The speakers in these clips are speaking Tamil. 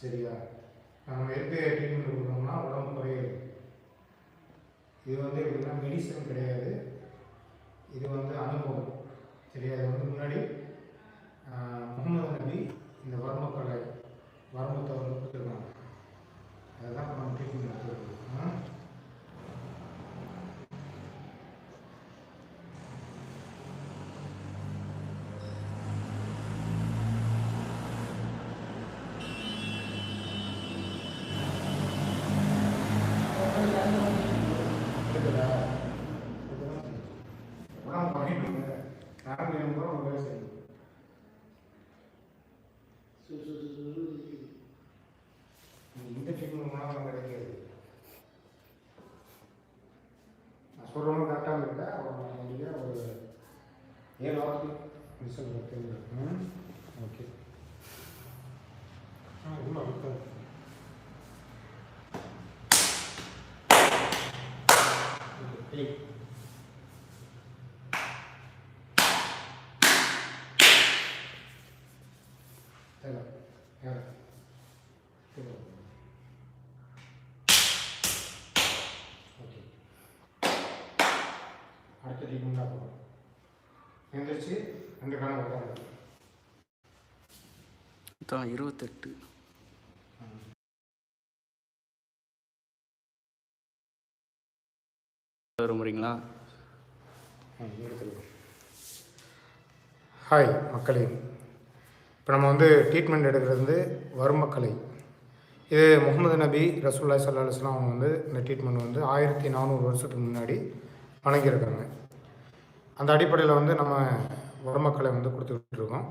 சரியா? நம்ம எதுக்கு ட்ரீட்மெண்ட் கொடுக்குறோம்னா உடம்பு குறையுது. இது வந்து எப்படின்னா மெடிசன் கிடையாது. இது வந்து அனுபவம். சரியா? இது வந்து முன்னாடி முகமது நபி இந்த வர்மக்கலை வர்மத்தை வந்து கொடுத்துருக்காங்க அதுதான் இப்ப நம்ம ட்ரீட்மெண்ட் எடுத்துருக்கோம் இருக்குதா குறையுங்க நரம்பு எலும்பு கூட வேலை செய்யும் இந்த ட்ரீட்மெண்ட் கிடைக்காது. நான் சொல்கிறவங்க கரெக்டாக இல்லை அவர் முடிய ஒரு ஏழு வாரத்துக்கு ரிசல்ட் தெரியும் ஓகே. ஆ உள்ள இருக்காது ஓகே ஏய் Hello. Hello. Hello. ஓகே அடுத்த தான் போகிறோம் எந்திரிச்சு ரெண்டு காலம் உட்காந்து தான் இருபத்தெட்டு. வர முறைங்களா? ஹாய் மக்களே. இப்போ நம்ம வந்து ட்ரீட்மெண்ட் எடுக்கிறது வந்து வறுமக்கலை இது முகமது நபி ரசூல்லா சல்லா அலுவலாம் அவங்க வந்து இந்த ட்ரீட்மெண்ட் வந்து ஆயிரத்தி நானூறு வருஷத்துக்கு முன்னாடி வணங்கியிருக்காங்க அந்த அடிப்படையில் வந்து நம்ம வறுமக்கலை வந்து கொடுத்துக்கிட்டு இருக்கோம்.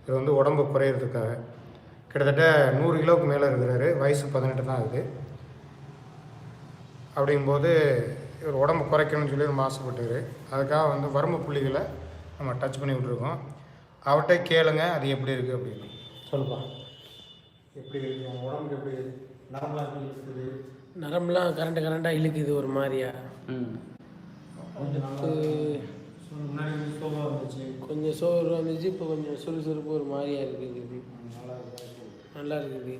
இது வந்து உடம்பு குறையிறதுக்காக. கிட்டத்தட்ட நூறு கிலோவுக்கு மேலே இருக்கிறாரு. வயசு பதினெட்டு தான் இருக்குது அப்படிங்கும்போது இவர் உடம்பு குறைக்கணும்னு சொல்லி ரொம்ப ஆசைப்பட்டார். அதுக்காக வந்து வரம்பு புள்ளிகளை நம்ம டச் பண்ணி விட்ருக்கோம் அவர்கிட்ட கேளுங்க அது எப்படி இருக்குது அப்படின்னு. சொல்லுப்பா. எப்படி இருக்கு? உடம்புக்கு எப்படி நரம்பெலாம் இருக்குது? நரம்புலாம் கரண்ட் கரண்டாக இழுக்குது ஒரு மாதிரியா? ம். கொஞ்சம் கொஞ்சம் சோறு வந்துச்சு இப்போ கொஞ்சம் சுறுசுறுப்பு ஒரு மாதிரியா இருக்குது. நல்லா இருக்கா? நல்லா இருக்குது.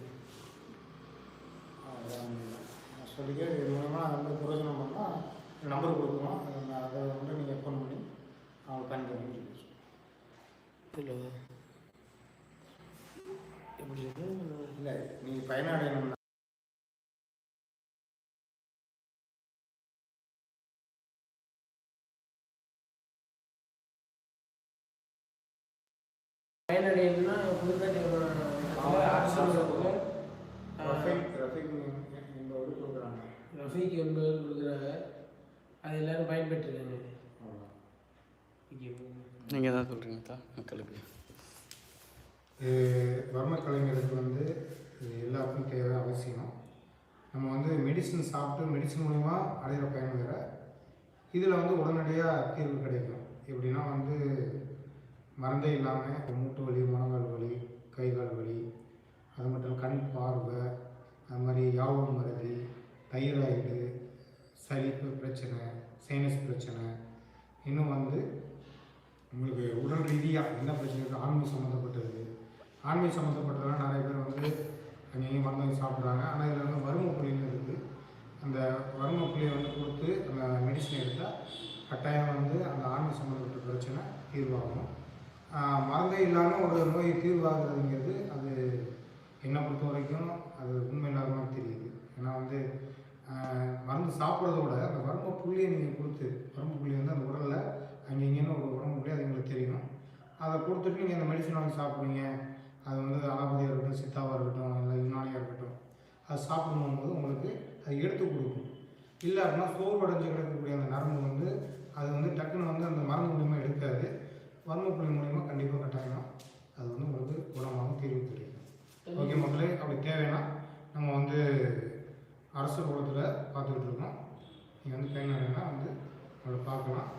சொல்லிக்க இது மூலமாக வந்து பிரயோஜனம் பண்ணால் நம்பர் கொடுக்குறோம் அதை- வந்து நீங்கள் ஃபோன் பண்ணி அவங்க பயன்படுத்தி இதில் எப்படி? இல்லை நீங்கள் பயனடையணும்னா பயனடையணும்னா புதுக்காட்டி ரஃபீக் என்பவர் கொடுக்குறாங்க. ரஃபீக் என்பவர் கொடுக்குறாங்க. அது எல்லாரும் பயன்பெற்றுருக்காங்க நீங்கள் தான் சொல்கிறீங்க தான் மக்களுக்கு. இது வர்ம கலைஞருக்கு வந்து இது எல்லாருக்கும் தேவை அவசியம். நம்ம வந்து மெடிசன் சாப்பிட்டு மெடிசன் மூலிமா அடையிற பயன் வேறு. இதில் வந்து உடனடியாக தீர்வு கிடைக்கும். எப்படின்னா வந்து மருந்தே இல்லாமல் மூட்டு வலி முழங்கால் வலி கை கால் வலி அது மட்டும் கண் பார்வை அது மாதிரி யாவும் மருதி தைராய்டு சளிப்பு பிரச்சனை சைனஸ் பிரச்சனை இன்னும் வந்து உங்களுக்கு உடல் ரீதியாக என்ன பிரச்சனை இருக்குது ஆன்மீக சம்மந்தப்பட்டது ஆன்மீக சம்மந்தப்பட்டதெல்லாம் நிறைய பேர் வந்து அங்கேயும் மருந்து சாப்பிட்றாங்க. ஆனால் இதில் வந்து வறுமை புள்ளின்னு இருக்குது அந்த வறுமை புள்ளியை வந்து கொடுத்து அந்த மெடிசன் எடுத்தால் கட்டாயம் வந்து அந்த ஆன்மீக சம்மந்தப்பட்ட பிரச்சனை தீர்வாகும். மருந்தே இல்லாமல் ஒரு நோய் தீர்வாகிறதுங்கிறது அது என்னை பொறுத்த வரைக்கும் அது உண்மை இல்லாத மாதிரி தெரியுது. ஏன்னா வந்து மருந்து சாப்பிட்றத விட அந்த வரும்ப புள்ளியை நீங்கள் கொடுத்து வறுமை புள்ளி வந்து அந்த உடலில் அங்கே இங்கேன்னு ஒரு உடம்பு புள்ளி அது எங்களுக்கு தெரியும். அதை கொடுத்துட்டு நீங்கள் அந்த மெடிசன் வாங்கி சாப்பிடுவீங்க அது வந்து அலாபதியாக இருக்கட்டும் சித்தாவாக இருக்கட்டும் இல்லை யுனானியாக இருக்கட்டும். அது சாப்பிடும்போது உங்களுக்கு அது எடுத்து கொடுக்கும். இல்லை அப்படின்னா சோர்வடைஞ்சு கிடக்கக்கூடிய அந்த நரம்பு வந்து அது வந்து டக்குன்னு வந்து அந்த மருந்து மூலியமாக எடுக்காது. வறுமை புள்ளி மூலியமாக கண்டிப்பாக கட்டாயம். அது வந்து உங்களுக்கு குணமாகவும் தீர்வு தெரியும் ஓகே மக்களே அப்படி தேவைன்னா நம்ம வந்து அரசு குளத்தில் பார்த்துக்கிட்டு இருக்கோம். நீங்கள் வந்து பயனடைனா வந்து அவளை பார்க்கலாம்.